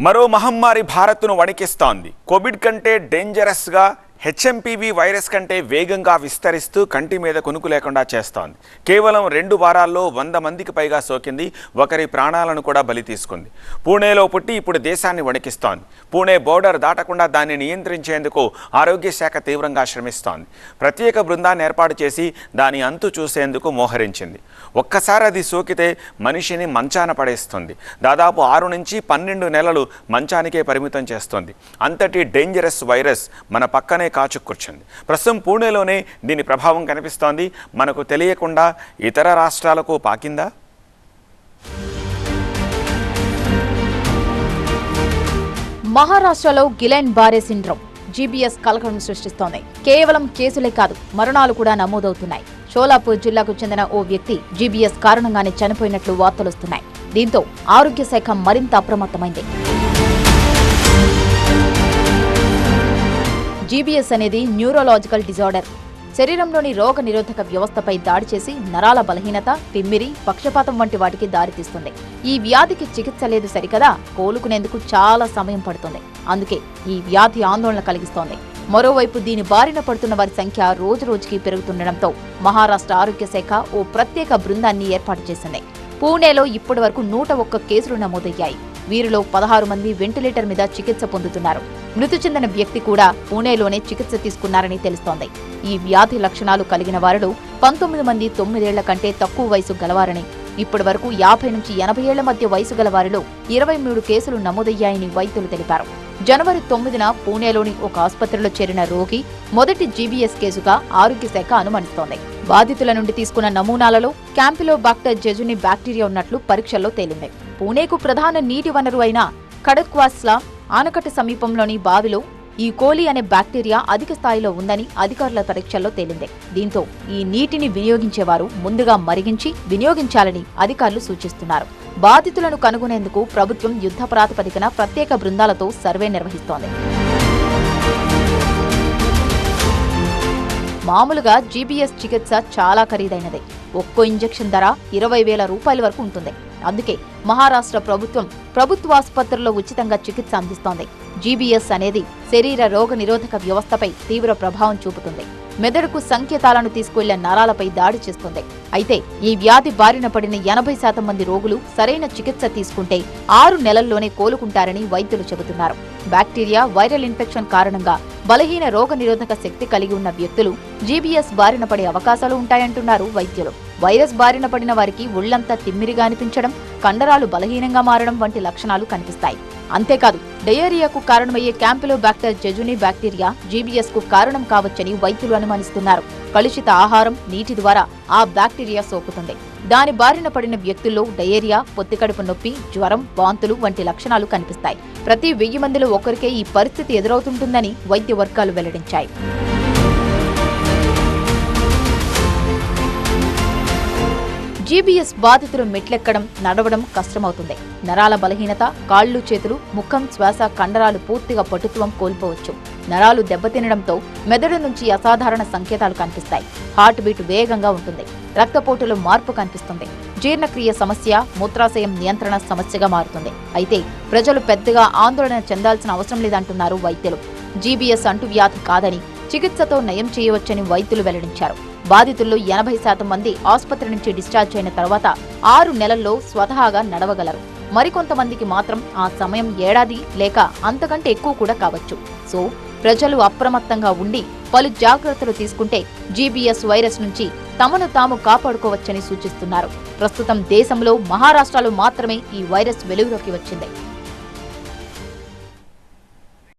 మరో మహమ్మారి భారత్ను వణికిస్తోంది. కోవిడ్ కంటే డేంజరస్గా హెచ్ఎంపీవీ వైరస్ కంటే వేగంగా విస్తరిస్తూ కంటి మీద కొనుకు లేకుండా చేస్తోంది. కేవలం రెండు వారాల్లో వంద మందికి పైగా సోకింది. ఒకరి ప్రాణాలను కూడా బలి తీసుకుంది. పూణేలో పుట్టి ఇప్పుడు దేశాన్ని వణికిస్తోంది. పూణే బోర్డర్ దాటకుండా దాన్ని నియంత్రించేందుకు ఆరోగ్య శాఖ తీవ్రంగా శ్రమిస్తోంది. ప్రత్యేక బృందాన్ని ఏర్పాటు చేసి దాని అంతు చూసేందుకు మోహరించింది. ఒక్కసారి అది సోకితే మనిషిని మంచాన పడేస్తుంది. దాదాపు ఆరు నుంచి పన్నెండు నెలలు మంచానికే పరిమితం చేస్తుంది. అంతటి డేంజరస్ వైరస్ మన పక్కనే కాచు ప్రస్తుతం పూణేలోనే దీని ప్రభావం కనిపిస్తోంది. మనకు తెలియకుండా ఇతర రాష్ట్రాలకు పాకిందా? మహారాష్ట్రలో గిలైన్ బారే సిండ్రోమ్ జీబీఎస్ కలకలం సృష్టిస్తోంది. కేవలం కేసులే కాదు మరణాలు కూడా నమోదవుతున్నాయి. షోలాపూర్ జిల్లాకు చెందిన ఓ వ్యక్తి జీబీఎస్ కారణంగానే చనిపోయినట్లు వార్తలొస్తున్నాయి. దీంతో ఆరోగ్య శాఖ మరింత అప్రమత్తమైంది. జీబీఎస్ అనేది న్యూరోలాజికల్ డిజార్డర్. శరీరంలోని రోగ నిరోధక వ్యవస్థపై దాడి చేసి నరాల బలహీనత తిమ్మిరి పక్షపాతం వంటి వాటికి దారితీస్తుంది ఈ వ్యాధికి చికిత్స లేదు సరికదా కోలుకునేందుకు చాలా సమయం పడుతుంది. అందుకే ఈ వ్యాధి ఆందోళన కలిగిస్తోంది. మరోవైపు దీని బారిన పడుతున్న వారి సంఖ్య రోజురోజుకి పెరుగుతుండటంతో మహారాష్ట్ర ఆరోగ్య శాఖ ఓ ప్రత్యేక బృందాన్ని ఏర్పాటు చేసింది. పూణేలో ఇప్పటి వరకు నూట ఒక్క కేసులు నమోదయ్యాయి. వీరిలో పదహారు మంది వెంటిలేటర్ మీద చికిత్స పొందుతున్నారు. మృతి చెందిన వ్యక్తి కూడా పూణేలోనే చికిత్స తీసుకున్నారని తెలుస్తోంది. ఈ వ్యాధి లక్షణాలు కలిగిన వారిలో పంతొమ్మిది మంది తొమ్మిదేళ్ళ కంటే తక్కువ వయసు గలవారని ఇప్పటి వరకు యాభై నుంచి ఎనభై ఏళ్ళ మధ్య వయసు గల వారిలో ఇరవై మూడు కేసులు నమోదయ్యాయని వైద్యులు తెలిపారు. జనవరి తొమ్మిదిన పూణేలోని ఒక ఆసుపత్రిలో చేరిన రోగి మొదటి జీబీఎస్ కేసుగా ఆరోగ్య శాఖ అనుమానిస్తోంది బాధితుల నుండి తీసుకున్న నమూనాలలో క్యాంపిలో బాక్టర్ జెజుని బ్యాక్టీరియా ఉన్నట్లు పరీక్షల్లో తేలింది. పూణేకు ప్రధాన నీటి వనరు అయిన కడక్వాస్లా ఆనకట్ట సమీపంలోని బావిలో ఈ కోలి అనే బ్యాక్టీరియా అధిక స్థాయిలో ఉందని అధికారుల పరీక్షల్లో తేలింది. దీంతో ఈ నీటిని వినియోగించేవారు ముందుగా మరిగించి వినియోగించాలని అధికారులు సూచిస్తున్నారు. బాధితులను కనుగొనేందుకు ప్రభుత్వం యుద్ధ ప్రాతిపదికన ప్రత్యేక బృందాలతో సర్వే నిర్వహిస్తోంది. మామూలుగా జీబీఎస్ చికిత్స చాలా ఖరీదైనది. ఒక్కో ఇంజెక్షన్ ధర ఇరవై వేల రూపాయల వరకు ఉంటుంది. అందుకే మహారాష్ట్ర ప్రభుత్వం ప్రభుత్వాసుపత్రుల్లో ఉచితంగా చికిత్స అందిస్తోంది. జీబీఎస్ అనేది శరీర రోగ నిరోధక వ్యవస్థపై తీవ్ర ప్రభావం చూపుతుంది. మెదడుకు సంకేతాలను తీసుకువెళ్ళే నరాలపై దాడి చేస్తుంది. అయితే ఈ వ్యాధి బారిన పడిన ఎనభై శాతం మంది రోగులు సరైన చికిత్స తీసుకుంటే ఆరు నెలల్లోనే కోలుకుంటారని వైద్యులు చెబుతున్నారు. బ్యాక్టీరియా వైరల్ ఇన్ఫెక్షన్ కారణంగా బలహీన రోగ నిరోధక శక్తి కలిగి ఉన్న వ్యక్తులు జీబీఎస్ బారిన పడే అవకాశాలు ఉంటాయంటున్నారు వైద్యులు. వైరస్ బారిన పడిన వారికి ఒళ్ళంతా తిమ్మిరిగా అనిపించడం కండరాలు బలహీనంగా మారడం వంటి లక్షణాలు కనిపిస్తాయి. అంతేకాదు డయేరియాకు కారణమయ్యే క్యాంపులో బ్యాక్టర్ జెజుని బ్యాక్టీరియా జీబీఎస్కు కారణం కావచ్చని వైద్యులు అనుమానిస్తున్నారు. కలుషిత ఆహారం నీటి ద్వారా ఆ బ్యాక్టీరియా సోకుతుంది. దాని బారిన పడిన వ్యక్తుల్లో డయేరియా పొత్తికడుపు నొప్పి జ్వరం వాంతులు వంటి లక్షణాలు కనిపిస్తాయి. ప్రతి వెయ్యి మందిలో ఒకరికే ఈ పరిస్థితి ఎదురవుతుంటుందని వైద్య వర్గాలు వెల్లడించాయి. జీబీఎస్ బాధితులు మెట్లెక్కడం నడవడం కష్టమవుతుంది. నరాల బలహీనత కాళ్ళు చేతులు ముఖం శ్వాస కండరాలు పూర్తిగా పటుత్వం కోల్పోవచ్చు. నరాలు దెబ్బతినడంతో మెదడు నుంచి అసాధారణ సంకేతాలు కనిపిస్తాయి. హార్ట్ బీట్ వేగంగా ఉంటుంది. రక్తపోటులో మార్పు కనిపిస్తుంది. జీర్ణక్రియ సమస్య మూత్రాశయం నియంత్రణ సమస్యగా మారుతుంది. అయితే ప్రజలు పెద్దగా ఆందోళన చెందాల్సిన అవసరం లేదంటున్నారు వైద్యులు. జీబీఎస్ అంటువ్యాధి కాదని చికిత్సతో నయం చేయవచ్చని వైద్యులు వెల్లడించారు. బాధితుల్లో ఎనభై శాతం మంది ఆసుపత్రి నుంచి డిశ్చార్జ్ అయిన తర్వాత ఆరు నెలల్లో స్వతహాగా నడవగలరు. మరికొంతమందికి మాత్రం ఆ సమయం ఏడాది లేక అంతకంటే ఎక్కువ కూడా కావచ్చు. సో ప్రజలు అప్రమత్తంగా ఉండి పలు జాగ్రత్తలు తీసుకుంటే జీబీఎస్ వైరస్ నుంచి తమను తాము కాపాడుకోవచ్చని సూచిస్తున్నారు. ప్రస్తుతం దేశంలో మహారాష్ట్రలో మాత్రమే ఈ వైరస్ వెలుగులోకి వచ్చింది.